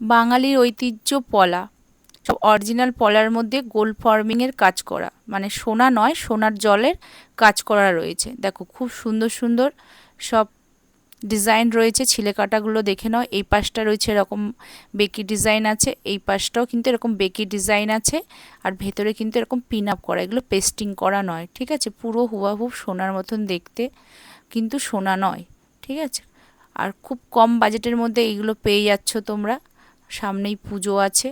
বাঙালির ঐতিহ্য পলা। সব অরিজিনাল পলার মধ্যে গোল্ড ফর্মিংয়ের কাজ করা। মানে সোনা নয়, সোনার জলের কাজ করা রয়েছে। দেখো, খুব সুন্দর সুন্দর সব ডিজাইন রয়েছে। ছিলে কাটাগুলো দেখে নাও। এই পাশটা রয়েছে এরকম বেকি ডিজাইন আছে। এই পাশটাও কিন্তু এরকম বেকি ডিজাইন আছে। আর ভেতরে কিন্তু এরকম পিন আপ করা। এগুলো পেস্টিং করা নয়, ঠিক আছে? পুরো হুবাহুব সোনার মতন দেখতে কিন্তু সোনা নয়, ঠিক আছে? আর খুব কম বাজেটের মধ্যে এইগুলো পেয়ে যাচ্ছ তোমরা। সামনেই পুজো আছে।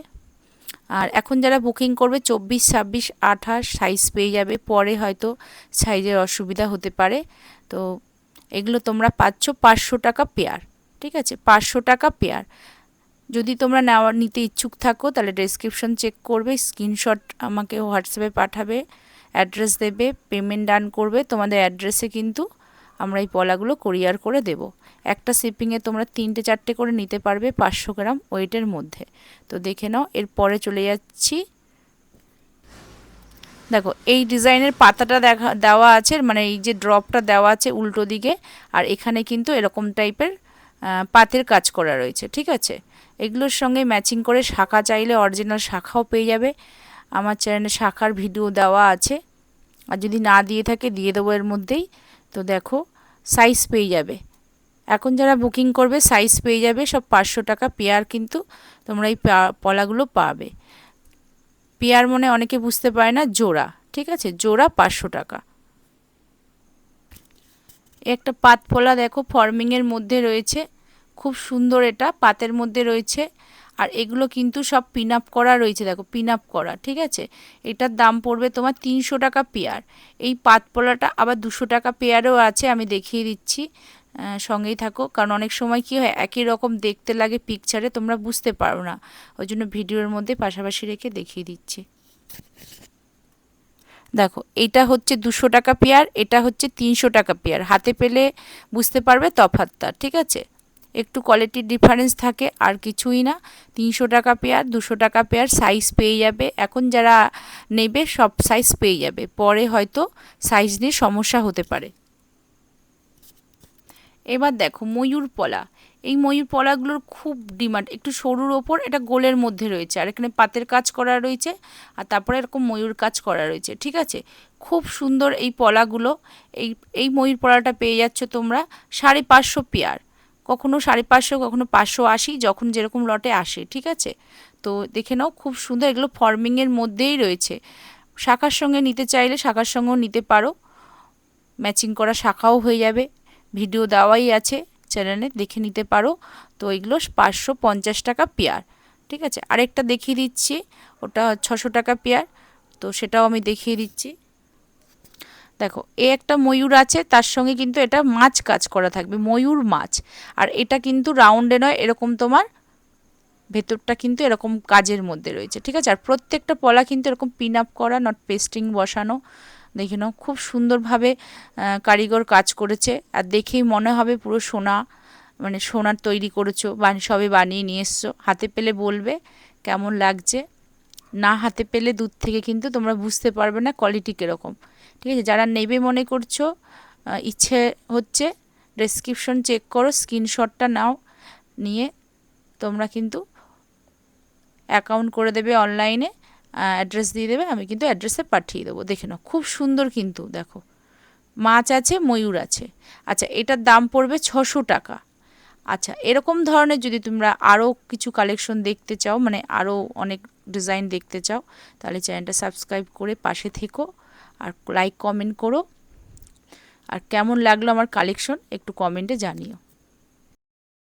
আর এখন যারা বুকিং করবে চব্বিশ, ছাব্বিশ, আঠাশ সাইজ পেয়ে যাবে। পরে হয়তো সাইজের অসুবিধা হতে পারে। তো এগুলো তোমরা পাচ্ছ পাঁচশো টাকা পেয়ার ঠিক আছে? পাঁচশো টাকা পেয়ার যদি তোমরা নেওয়া, নিতে ইচ্ছুক থাকো, তাহলে ডেসক্রিপশন চেক করবে স্ক্রিনশট আমাকে হোয়াটসঅ্যাপে পাঠাবে অ্যাড্রেস দেবে পেমেন্ট ডান করবে। তোমাদের অ্যাড্রেসে কিন্তু আমরা এই পলাগুলো কোরিয়ার করে দেব। একটা শিপিংয়ে তোমরা তিনটে চারটে করে নিতে পারবে পাঁচশো গ্রাম ওয়েটের মধ্যে। তো দেখে নাও, এরপরে চলে যাচ্ছি। দেখো, এই ডিজাইনের পাতাটা দেখা, দেওয়া আছে মানে এই যে ড্রপটা দেওয়া আছে উল্টো দিকে, আর এখানে কিন্তু এরকম টাইপের পাতের কাজ করা রয়েছে, ঠিক আছে? এগুলোর সঙ্গে ম্যাচিং করে শাখা চাইলে অরিজিনাল শাখাও পেয়ে যাবে। আমার চ্যানেলে শাখার ভিডিও দেওয়া আছে। আর যদি না দিয়ে থাকে, দিয়ে দেবো এর মধ্যেই। তো দেখো সাইজ পেয়ে যাবে। এখন যারা বুকিং করবে সাইজ পেয়ে যাবে, সব পাঁচশো টাকা পেয়ার কিন্তু তোমরা এই পলাগুলো পাবে। পেয়ার মনে অনেকে বুঝতে পারে না, জোড়া, ঠিক আছে? জোড়া পাঁচশো টাকা। একটা পাত ফোলা দেখো ফর্মিংয়ের মধ্যে রয়েছে, খুব সুন্দর এটা, পাতের মধ্যে রয়েছে। আর এগুলো কিন্তু সব পিন আপ করা রয়েছে, দেখো পিন আপ করা, ঠিক আছে? এটার দাম পড়বে তোমার তিনশো টাকা পেয়ার এই পাতপোলাটা আবার দুশো টাকা পেয়ারও আছে, আমি দেখিয়ে দিচ্ছি। সঙ্গেই থাকো, কারণ অনেক সময় কি হয়, একই রকম দেখতে লাগে পিকচারে তোমরা বুঝতে পারো না। ওই জন্য ভিডিওর মধ্যে পাশাপাশি রেখে দেখিয়ে দিচ্ছি। দেখো, এটা হচ্ছে দুশো টাকা পেয়ার এটা হচ্ছে তিনশো টাকা পেয়ার হাতে পেলে বুঝতে পারবে তফাতটা ঠিক আছে? একটু কোয়ালিটির ডিফারেন্স থাকে, আর কিছুই না। তিনশো টাকা পেয়ার দুশো টাকা পেয়ার সাইজ পেয়ে যাবে। এখন যারা নেবে, সব সাইজ পেয়ে যাবে। পরে হয়তো সাইজ নিয়ে সমস্যা হতে পারে। এবার দেখো, ময়ূর পলা। এই ময়ূর পলাগুলোর খুব ডিমান্ড একটু সরুর ওপর, এটা গোলের মধ্যে রয়েছে। আর এখানে পাতের কাজ করা রয়েছে, আর তারপরে এরকম ময়ূর কাজ করা রয়েছে। ঠিক আছে? খুব সুন্দর এই পলাগুলো। এই এই ময়ূর পলাটা পেয়ে যাচ্ছ তোমরা সাড়ে পাঁচশো পেয়ার কখনো সাড়ে পাঁচশো, কখনো পাঁচশো আশি, যখন যেরকম লটে আসে, ঠিক আছে? তো দেখে নাও, খুব সুন্দর, এগুলো ফর্মিংয়ের মধ্যেই রয়েছে। শাখার সঙ্গে নিতে চাইলে শাখার সঙ্গেও নিতে পারো। ম্যাচিং করা শাখাও হয়ে যাবে। ভিডিও দেওয়াই আছে চ্যানেলে দেখে নিতে পারো। তো এগুলো পাঁচশো পঞ্চাশ টাকা পেয়ার ঠিক আছে? আরেকটা দেখিয়ে দিচ্ছি, ওটা ছশো টাকা পেয়ার তো সেটাও আমি দেখিয়ে দিচ্ছি। দেখো, এ একটা ময়ূর আছে, তার সঙ্গে কিন্তু এটা মাছ কাজ করা থাকবে, ময়ূর মাছ। আর এটা কিন্তু রাউন্ডে নয়, এরকম তোমার ভেতরটা কিন্তু এরকম কাজের মধ্যে রয়েছে, ঠিক আছে? আর প্রত্যেকটা পলা কিন্তু এরকম পিন আপ করা নট পেস্টিং বসানো। দেখে নাও, খুব সুন্দরভাবে কারিগর কাজ করেছে। আর দেখেই মনে হবে পুরো সোনা মানে সোনার তৈরি করেছ, বান, সবে বানিয়ে নিয়ে এসছো। হাতে পেলে বলবে, কেমন লাগছে? না হাতে পেলে দূর থেকে কিন্তু তোমরা বুঝতে পারবে না কোয়ালিটি কীরকম। ঠিক আছে? যারা নেবে মনে করছ ইচ্ছে হচ্ছে ডেসক্রিপশন চেক করো স্ক্রিনশটটা নাও, নিয়ে তোমরা কিন্তু অ্যাকাউন্ট করে দেবে অনলাইনে অ্যাড্রেস দিয়ে দেবে, আমি কিন্তু অ্যাড্রেসে পাঠিয়ে দেবো। দেখে নাও, খুব সুন্দর কিন্তু, দেখো। মাছ আছে, ময়ূর আছে। আচ্ছা এটার দাম পড়বে ছশো টাকা। আচ্ছা এরকম ধরনের যদি তোমরা আরও কিছু কালেকশন দেখতে চাও মানে আরও অনেক ডিজাইন দেখতে চাও, তাহলে চ্যানেলটা সাবস্ক্রাইব করে পাশে থেকো আর লাইক কমেন্ট করো। আর কেমন লাগল আমার কালেকশন একটু কমেন্টে জানিও।